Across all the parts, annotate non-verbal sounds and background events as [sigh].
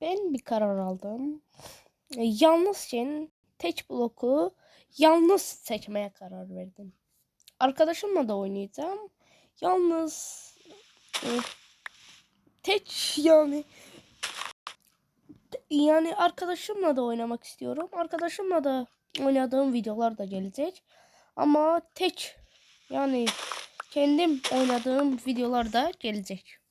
Ben bir karar aldım. E, Yalnız için tek bloku yalnız seçmeye karar verdim. Arkadaşımla da oynayacağım. Yalnız e, tek yani yani arkadaşımla da oynamak istiyorum. Arkadaşımla da oynadığım videolar da gelecek. Ama tek yani kendim oynadığım videolar da gelecek.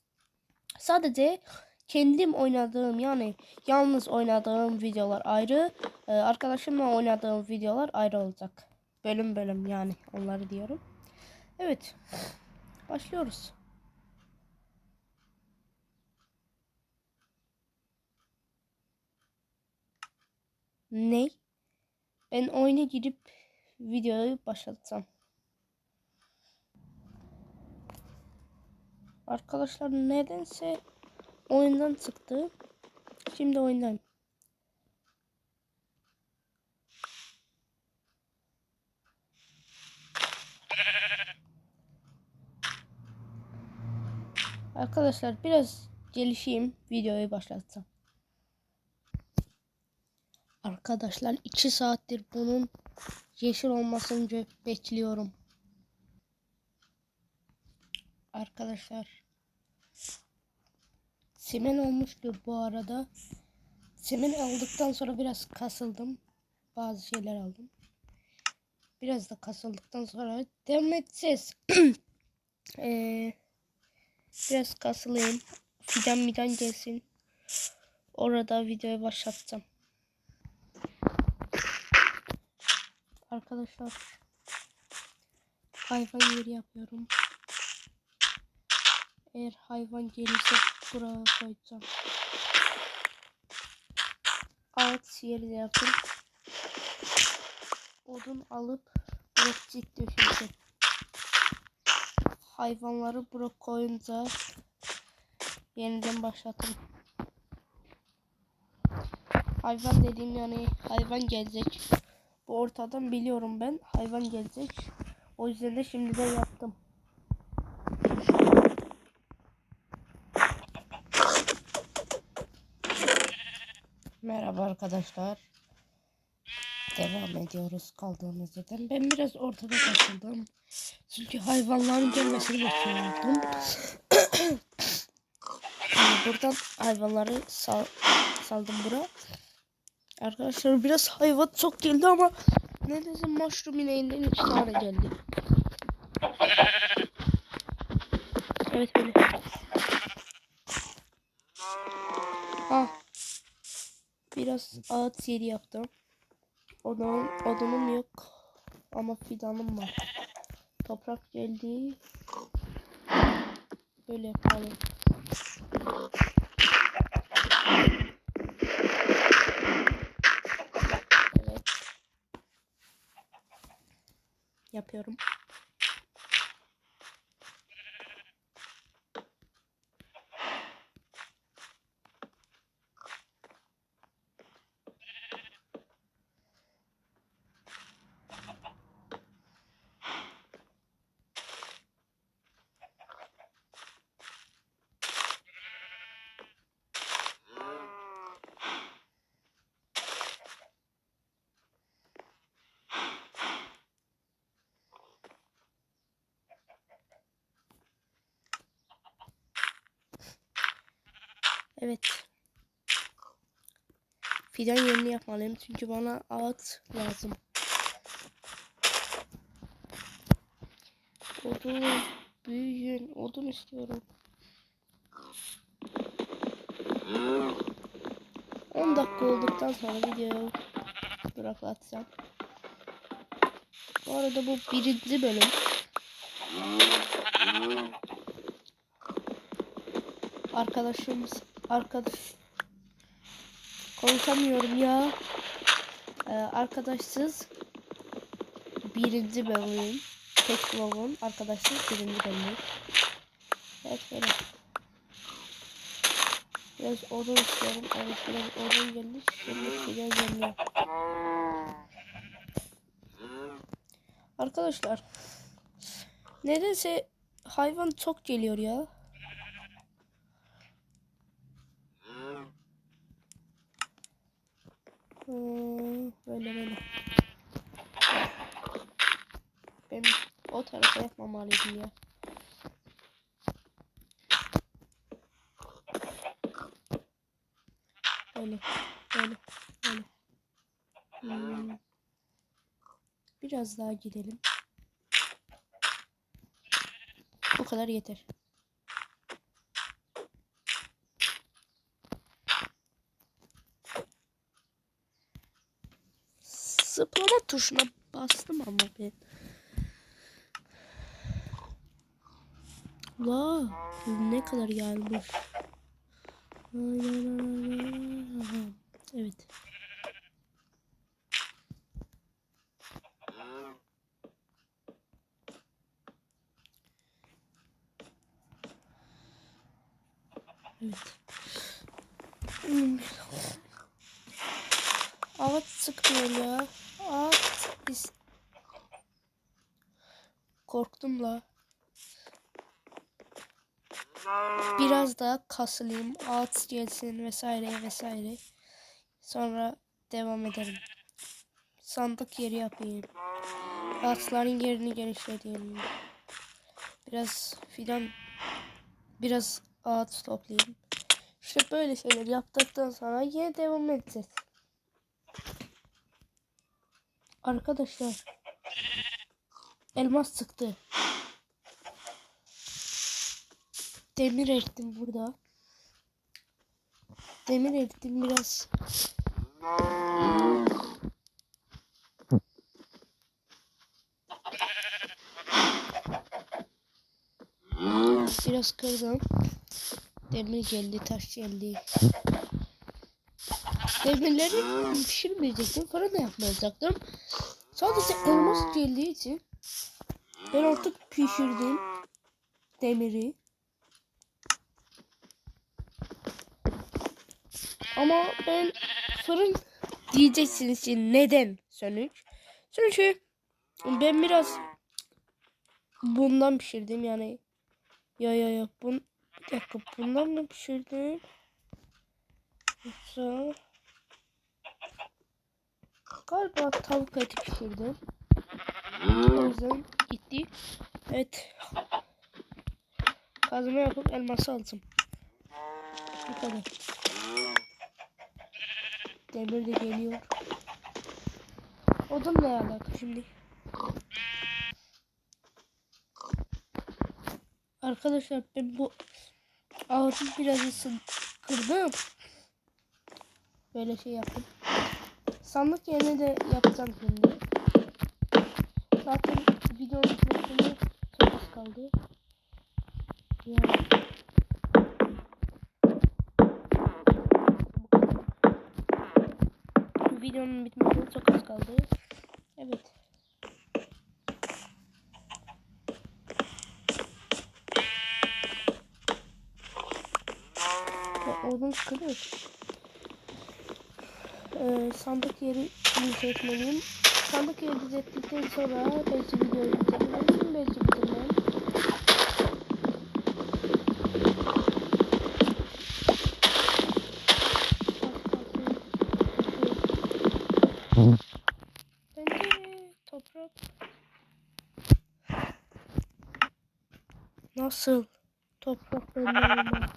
Sadece kendim oynadığım yani yalnız oynadığım videolar ayrı, e, arkadaşımla oynadığım videolar ayrı olacak. Bölüm bölüm yani onları diyorum. Evet. Başlıyoruz. Ne? Ben oyuna girip videoyu başlatsam. Arkadaşlar nedense oyundan çıktı. Şimdi oyundayım. Arkadaşlar biraz gelişeyim videoyu başlatsam. Arkadaşlar 2 saattir bunun yeşil olmasını bekliyorum. Arkadaşlar Simen olmuştur bu arada. Simen aldıktan sonra biraz kasıldım. Bazı şeyler aldım. Biraz da kasıldıktan sonra devam edeceğiz. [clears throat] ee, biraz kasılayım. Fidan midan gelsin. Orada videoyu başlatacağım. Arkadaşlar hayvan yeri yapıyorum. Eğer hayvan gelirse buraya koyacağım. Ağaç yeri de yapın. Odun alıp rekçit döşeceğim. Hayvanları buraya koyunca yeniden başlatın. Hayvan dediğim yani hayvan gelecek. Bu ortadan biliyorum ben. Hayvan gelecek. O yüzden de şimdiden yaptım. Merhaba arkadaşlar. Devam ediyoruz kaldığımız yerden. Ben biraz ortada kasıldım. Çünkü hayvanların gelmesini bekliyordum. [coughs] Buradan hayvanları sal saldım bura. Arkadaşlar biraz hayvan çok geldi ama nedense mushroom ineğinden iki tane geldi. Evet böyle. Biraz ağaç yeri yaptım. Odun, odunum yok. Ama fidanım var. Toprak geldi. Böyle yapalım. Evet. Yapıyorum. Evet. Fidan yerini yapmalıyım çünkü bana ağaç lazım. Odun, büyüyün, odun istiyorum. 10 dakika olduktan sonra videoyu bıraklatacağım. Bu arada bu birinci bölüm. Arkadaşımız arkadaş konuşamıyorum ya. Ee, arkadaşsız birinci bölüm. Tek vlogun arkadaşsız birinci bölüm. Evet böyle. Biraz odun istiyorum. Evet biraz odun geldi. Şimdi biraz geliyor. Arkadaşlar. Nedense hayvan çok geliyor ya. Hmm, böyle böyle. Ben o tarafa yapmamalıydım ya. Böyle, böyle, böyle. Hmm. Biraz daha gidelim. Bu kadar yeter. Zıplama tuşuna bastım ama ben. Wow, ne kadar gelmiş. Evet. Korktum la. Biraz daha kasılayım. At gelsin vesaire vesaire. Sonra devam ederim. Sandık yeri yapayım. Atların yerini genişleteyim. Biraz fidan biraz ağaç toplayayım. İşte böyle şeyler yaptıktan sonra yine devam edeceğiz. Arkadaşlar elmas sıktı. Demir erittim burada. Demir erittim biraz. Biraz kırdım. Demir geldi, taş geldi. Demirleri pişirmeyecektim, fırında yapmayacaktım. Sadece elmas geldiği için ben artık pişirdim demiri. Ama ben fırın diyeceksiniz ki neden sonuç? Çünkü ben biraz bundan pişirdim yani. Ya ya ya bun bir dakika bundan mı pişirdim? Yoksa galiba tavuk eti pişirdim. O yüzden gitti. Evet. Kazma yapıp elması aldım. Bu kadar. Demir de geliyor. Odun ne alaka şimdi? Arkadaşlar ben bu ağacın biraz kırdım. Böyle şey yaptım. Sandık yerine de yapacağım şimdi. Zaten videonun bitmesine çok az kaldı. Yani videonun bitmesine çok az kaldı. Evet. Ve odun kırıyor. Ee, sandık yeri düzeltmeliyim. Sandık yeri düzelttikten sonra belki videoyu bitirebilirim. Belki bitirmem. Bence toprak Nasıl? Toprak belli olmaz.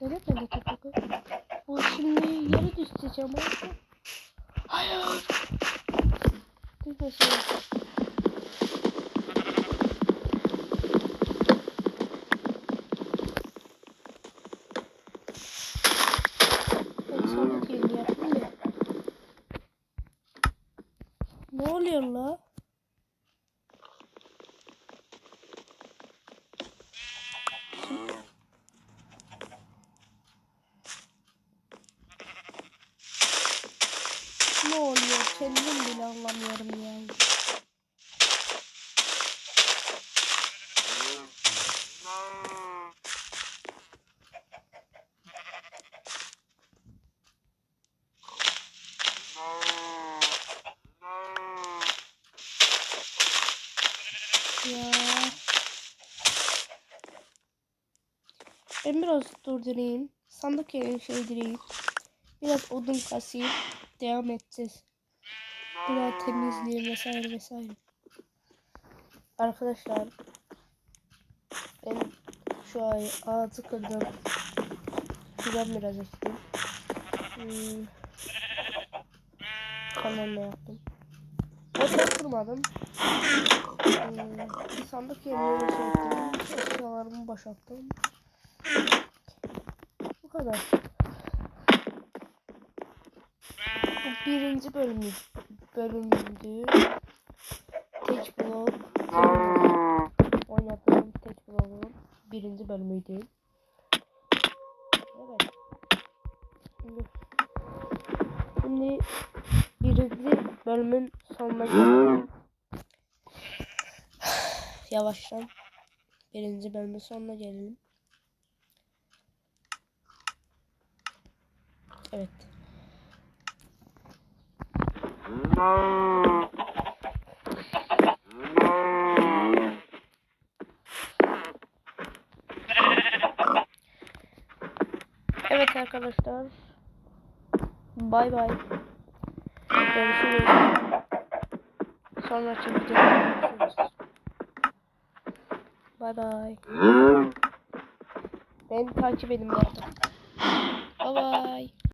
Neden bende toprak Bu şimdi yere düşecek ama. Hayır. Düşmesin. Ben sandık yeri yaptım ya. Ne oluyor la? Ne oluyor? Kendim bile anlamıyorum yani. Ya. Ben biraz durdurayım. sandık yerini şeydireyim. Biraz odun kasayım. Devam edeceğiz. Biraz temizliği vesaire vesaire. Arkadaşlar ben şu ay ağzı kırdım. Şuradan biraz ektim. Hmm. Yaptım. Motor kurmadım. Hmm. Sandık yerine şey. Eşyalarımı boşalttım. Bu kadar. Bu birinci bölümü bölümdü. Tek blok. Oynadığım tek bloğun birinci bölümüydü. Evet. Şimdi, şimdi birinci bölümün sonuna gelelim. [sighs] Yavaştan birinci bölümün sonuna gelelim. Evet. Evet arkadaşlar. Bay bay. Görüşürüz. Sonraki videoda görüşürüz. Bay bay. Beni takip edin bu arada. Bay bay.